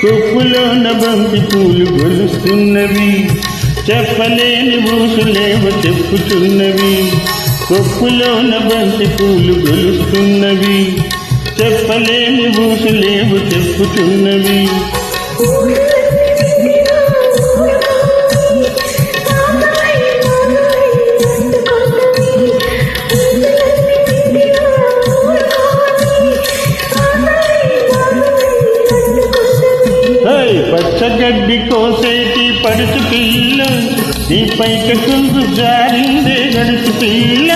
కొప్పులోన బంతి పూలు గొలుస్తున్నవి. చెప్పలేని బూసులేవ చెప్పుతున్నవి కొప్పులోన బంతి పూలు గొలుస్తున్నవి. చెప్పలేని ఊసులేవో చెప్పుతున్నవి. హై పచ్చగడ్డి కోసేటి పడుచు పిల్ల నీ పైక జారిందే గడుచు పిల్ల